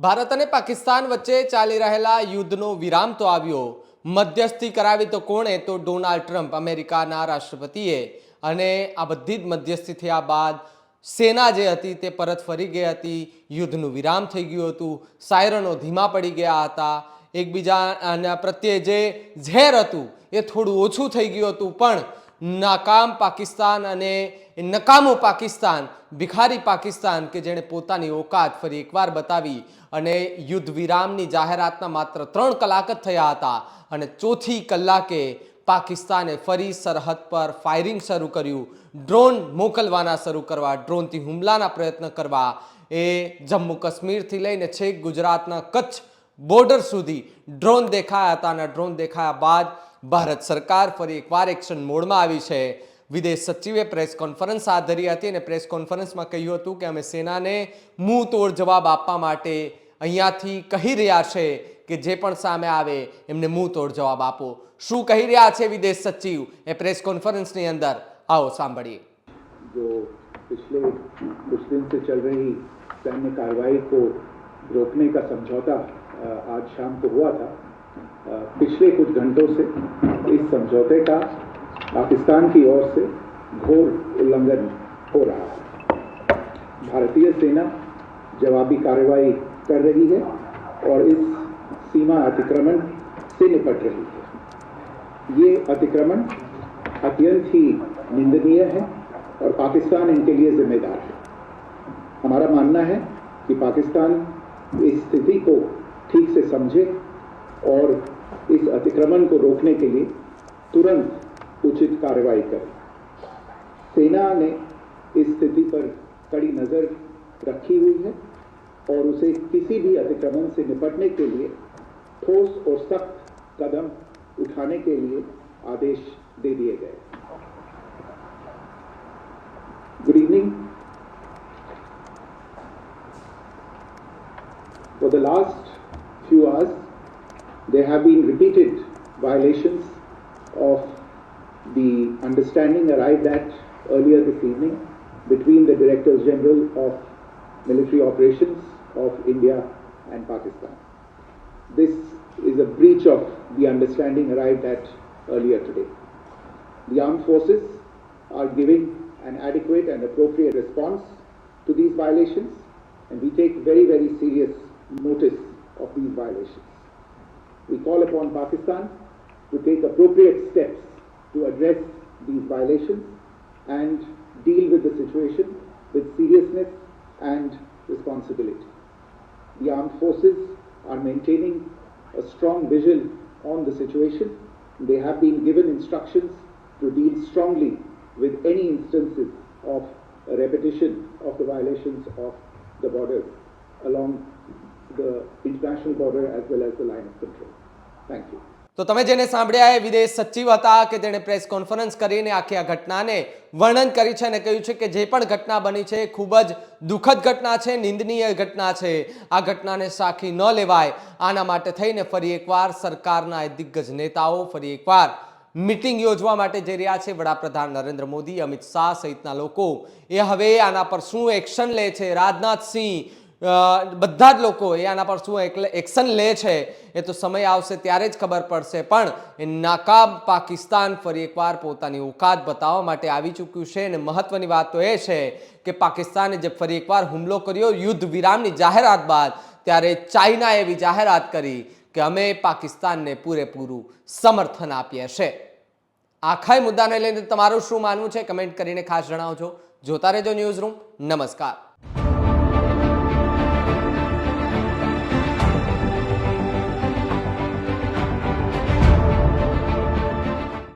ભારત અને પાકિસ્તાન વચ્ચે ચાલી રહેલા યુદ્ધનો વિરામ તો આવ્યો. મધ્યસ્થી કરાવી તો કોણે? તો ડોનાલ્ડ ટ્રમ્પ, અમેરિકાના રાષ્ટ્રપતિએ. અને આ બધી જ મધ્યસ્થી થયા બાદ સેના જે હતી તે પરત ફરી ગઈ હતી. યુદ્ધનું વિરામ થઈ ગયું હતું. સાયરનો ધીમા પડી ગયા હતા. એકબીજાના પ્રત્યે જે ઝેર હતું એ થોડું ઓછું થઈ ગયું હતું. પણ નાકામ પાકિસ્તાન અને નકામું પાકિસ્તાન, ભિખારી પાકિસ્તાન કે જેણે પોતાની ઓકાત ફરી એકવાર બતાવી અને યુદ્ધ વિરામની જાહેરાતના માત્ર ત્રણ કલાક જ થયા હતા અને ચોથી કલાકે પાકિસ્તાને ફરી સરહદ પર ફાયરિંગ શરૂ કર્યું. ડ્રોન મોકલવાના શરૂ કરવા, ડ્રોનથી હુમલાના પ્રયત્ન કરવા એ જમ્મુ કાશ્મીરથી લઈને છેક ગુજરાતના કચ્છ બોર્ડર સુધી ડ્રોન દેખાયા હતા અને ડ્રોન દેખાયા બાદ ભારત સરકાર ફરી એકવાર એક્શન મોડમાં આવી છે વિદેશ સચિવે પ્રેસ કોન્ફરન્સ હાથ ધરી હતી અને પ્રેસ કોન્ફરન્સમાં કહ્યું હતું કે અમે સેનાને મુંહ તોડ જવાબ આપવા માટે અહીંયાથી કહી રહ્યા છે કે જે પણ સામે આવે એમને મુંહ તોડ જવાબ આપો શું કહી રહ્યા છે વિદેશ સચિવ એ પ્રેસ કોન્ફરન્સની અંદર આવો સાંભળીએ जो पिछले कुछ दिन से चल रही सैन्य कार्रवाई को रोकने का समझौता अ, आज शाम को हुआ था अ, पिछले कुछ घंटों से इस समझौते का पाकिस्तान की ओर से घोर उल्लंघन हो रहा है। भारतीय सेना जवाबी कार्रवाई कर रही है और इस सीमा अतिक्रमण से निपट रही है। ये अतिक्रमण अत्यंत ही निंदनीय है और पाकिस्तान इनके लिए जिम्मेदार है। हमारा मानना है कि पाकिस्तान इस स्थिति को ठीक से समझे और इस अतिक्रमण को रोकने के लिए तुरंत उचित कार्रवाई करे। सेना ने इस स्थिति पर कड़ी नज़र रखी हुई है और उसे किसी भी अतिक्रमण से निपटने के लिए ठोस और सख्त कदम उठाने के लिए आदेश दे दिए गए। Good evening for the last few hours, there have been repeated violations of the understanding arrived at earlier this evening between the Directors General of Military Operations of India and Pakistan. This is a breach of the understanding arrived at earlier today. The armed forces are giving an adequate and appropriate response to these violations, and we take very, very serious notice of these violations. We call upon Pakistan to take appropriate steps to address these violations and deal with the situation with seriousness and responsibility. The armed forces are maintaining a strong vision on the situation. They have been given instructions to deal strongly with any instances of a repetition of the violations of the borders along the international border as well as the line of control. Thank you. તો તમે જેને સાંભળ્યા એ વિદેશ સચિવ હતા કે જેણે press conference કરીને આખી આ ઘટનાને વર્ણન કરી છે અને કહ્યું છે કે જે પણ ઘટના બની છે ખૂબ જ દુઃખદ ઘટના છે, નિંદનીય ઘટના છે આ ઘટનાને સાખી ન લેવાય આના માટે થઈને ફરી એકવાર સરકારના દિગ્ગજ નેતાઓ ફરી એકવાર મિટિંગ યોજવા માટે જઈ રહ્યા છે વડાપ્રધાન નરેન્દ્ર મોદી, અમિત શાહ સહિતના લોકો એ હવે આના પર શું એક્શન લે છે રાજનાથસિંહ બધા જ લોકો એ આના પર શું એક્શન લે છે એ તો સમય આવશે ત્યારે જ ખબર પડશે. પણ એ નાકામ પાકિસ્તાન ફરી એકવાર પોતાની ઓકાત બતાવવા માટે આવી ચૂક્યું છે અને મહત્વની વાત તો એ છે કે પાકિસ્તાને જે ફરી એકવાર હુમલો કર્યો યુદ્ધ વિરામની જાહેરાત બાદ, ત્યારે ચાઇનાએ એવી જાહેરાત કરી કે અમે પાકિસ્તાનને પૂરેપૂરું સમર્થન આપીએ છે. આખા મુદ્દાને લઈને તમારું શું માનવું છે? કમેન્ટ કરીને ખાસ જણાવજો. જોતા રહેજો ન્યૂઝ રૂમ. નમસ્કાર.